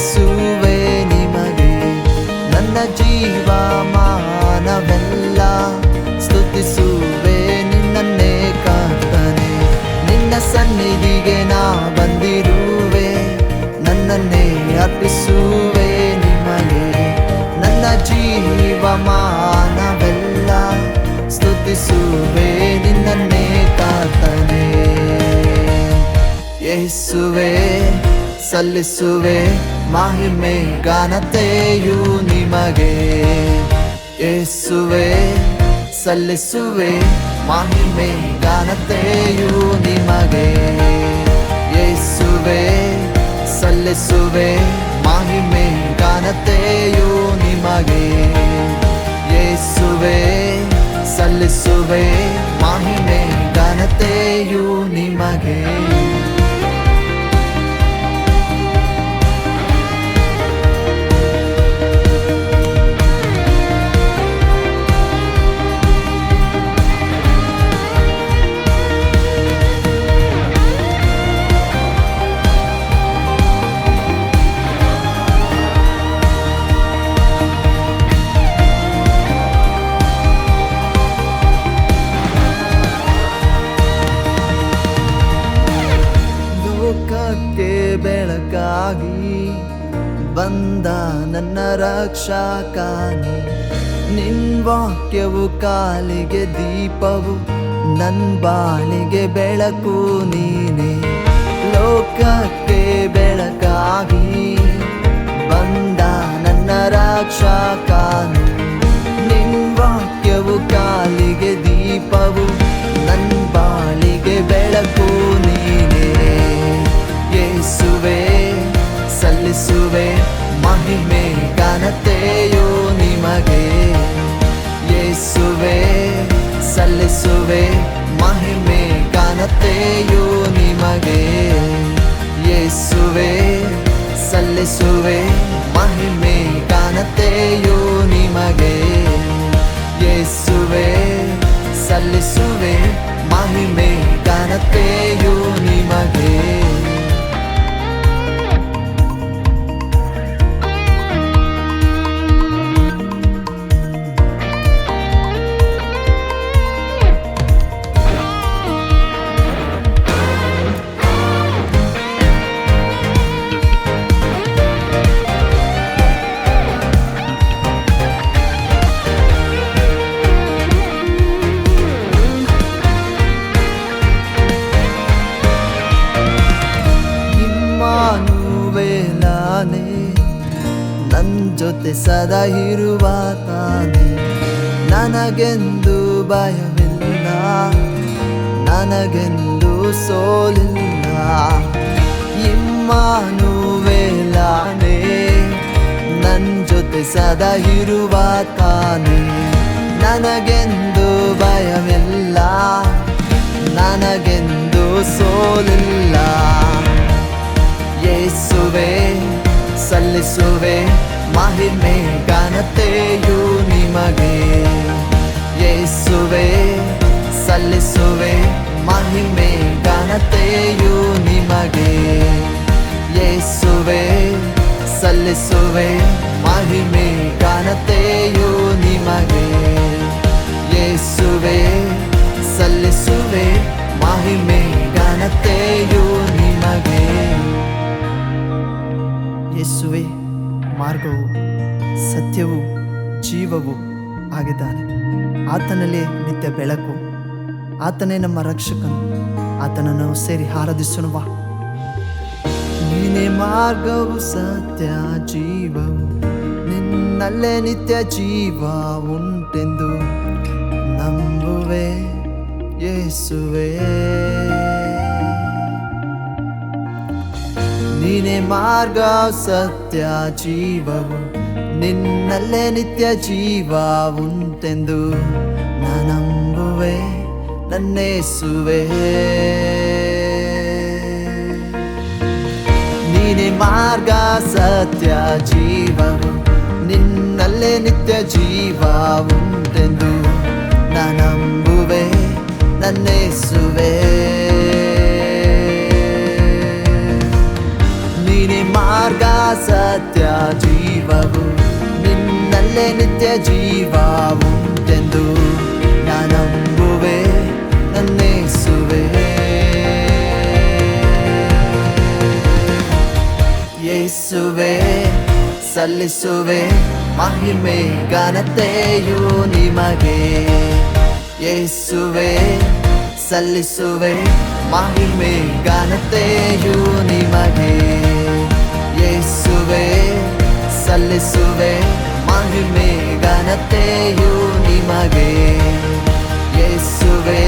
ಅರ್ಪಿಸುವೆ ನಿಮಗೆ. ನನ್ನ ಜೀವ ಮಾನವೆಲ್ಲ ಸ್ತುತಿಸುವೆ ನಿನ್ನನ್ನೇ ಕಾಣ್ತಾನೆ ನಿನ್ನ ಸನ್ನಿಧಿಗೆ ನಾ ಬಂದಿರುವೆ. ನನ್ನನ್ನೇ ಅರ್ಪಿಸುವೆ ನಿಮಗೆ. ನನ್ನ ಜೀವ ಮಾನವೆಲ್ಲ ಸ್ತುತಿಸುವೆ ನಿನ್ನನ್ನೇ ಕರ್ತನೆ. ಯೇಸುವೆ ಸಲ್ಲಿಸುವೆ ಮಹಿಮೆ ಘನತೆಯು ನಿಮಗೆ ಯೇಸುವೆ ಸಲ್ಲಿಸುವೆ ಮಹಿಮೆ ಘನತೆಯು ನಿಮಗೆ ಯೇಸುವೆ ಸಲ್ಲಿಸುವೆ ಮಹಿಮೆ ಘನತೆಯು ನಿಮಗೆ ಯೇಸುವೆ ಸಲ್ಲಿಸುವೆ ಮಹಿಮೆ ಘನತೆಯು ನಿಮಗೆ ರಕ್ಷಕಾನಿ ನಿನ್ ವಾಕ್ಯವು ಕಾಲಿಗೆ ದೀಪವು, ನನ್ ಬಾಳಿಗೆ ಬೆಳಕು ನೀನೆ. ಲೋಕಕ್ಕೆ ಬೆಳಕಾಗಿ ಬಂದ ನನ್ನ ರಕ್ಷಕಾನಿ ನಿನ್ ವಾಕ್ಯವು ಕಾಲಿಗೆ ದೀಪವು, ನನ್ ಬಾಳಿಗೆ ಬೆಳಕು ನೀನೆ. ಯೇಸುವೆ ಸಲ್ಲಿಸುವೆ ಮಹಿಮೆ ಘನತೆಯು ನಿಮಗೆ ಯೇಸುವೆ ಸಲ್ಲಿಸುವೆ ಮಹಿಮೆ ಘನತೆಯು ನಿಮಗೆ ಯೇಸುವೆ ಸಲ್ಲಿಸುವೆ ಮಹಿಮೆ ಘನತೆಯು ನಿಮಗೆ ಯೇಸುವೆ ಸಲ್ಲಿಸುವೆ ಮಹಿಮೆ ಘನತೆಯು ಸದಾ ಇರುವ ತಾನೆ. ನನಗೆಂದು ಭಯವಿಲ್ಲ, ನನಗೆಂದು ಸೋಲಿಲ್ಲ. ಇಮ್ಮಾನುವೇಲಾನೆ ನನ್ನ ಜೊತೆ ಸದಾ ಇರುವ ತಾನೆ. ನನಗೆಂದು ಭಯವಿಲ್ಲ, ನನಗೆಂದು ಸೋಲಿಲ್ಲ. ಯೇಸುವೆ ಸಲ್ಲಿಸುವೆ ಮಹಿಮೆ ಘನತೆಯು ನಿಮಗೆ ಯೇಸುವೆ ಸಲ್ಲಿಸುವೆ ಮಹಿಮೆ ಘನತೆಯು ನಿಮಗೆ ಯೇಸುವೆ ಸಲ್ಲಿಸುವೆ ಮಹಿಮೆ ಘನತೆಯು ನಿಮಗೆ ಯೇಸುವೆ ಸಲ್ಲಿಸುವೆ ಮಹಿಮೆ ಘನತೆಯು ನಿಮಗೆ ಯೇಸುವೆ, ಮಾರ್ಗವು, ಸತ್ಯವು, ಜೀವವು ಆಗಿದ್ದಾನೆ. ಆತನಲ್ಲೇ ನಿತ್ಯ ಬೆಳಕು. ಆತನೇ ನಮ್ಮ ರಕ್ಷಕನು. ಆತನನ್ನು ಸೇರಿ ಆರಾಧಿಸೋಣ ನೀನೇ ಮಾರ್ಗವು, ಸತ್ಯ, ಜೀವವು. ನಿನ್ನಲ್ಲೇ ನಿತ್ಯ ಜೀವ ಉಂಟೆಂದು ನಂಬುವೆ, ಯೇಸುವೆ. ನೀನೇ ಮಾರ್ಗ ಸತ್ಯ ಜೀವವು ನಿನ್ನಲ್ಲೇ ನಿತ್ಯ ಜೀವ ಉಂಟೆಂದು ನಾನಂಬುವೆ ನನ್ನೇಸುವೆ ನೀನೇ ಮಾರ್ಗ ಸತ್ಯ ಜೀವವು ನಿನ್ನಲ್ಲೇ ನಿತ್ಯ ಜೀವ ಸತ್ಯ ಜೀವವು ನಿನ್ನಲ್ಲೇ ನಿತ್ಯ ಜೀವ ಉಂಟೆಂದು ನಾನಂಬುವೆ ನನ್ನೇಸುವೆ. ಯೇಸುವೆ ಸಲ್ಲಿಸುವೆ, ಮಹಿಮೆ ಘನತೆಯು ನಿಮಗೆ. ಯೇಸುವೆ ಸಲ್ಲಿಸುವೆ, ಮಹಿಮೆ ಘನತೆಯು ನಿಮಗೆ. இயேசுவே சல்லிசுவே மகிழ்மே கனத்தேயு நிமகே. இயேசுவே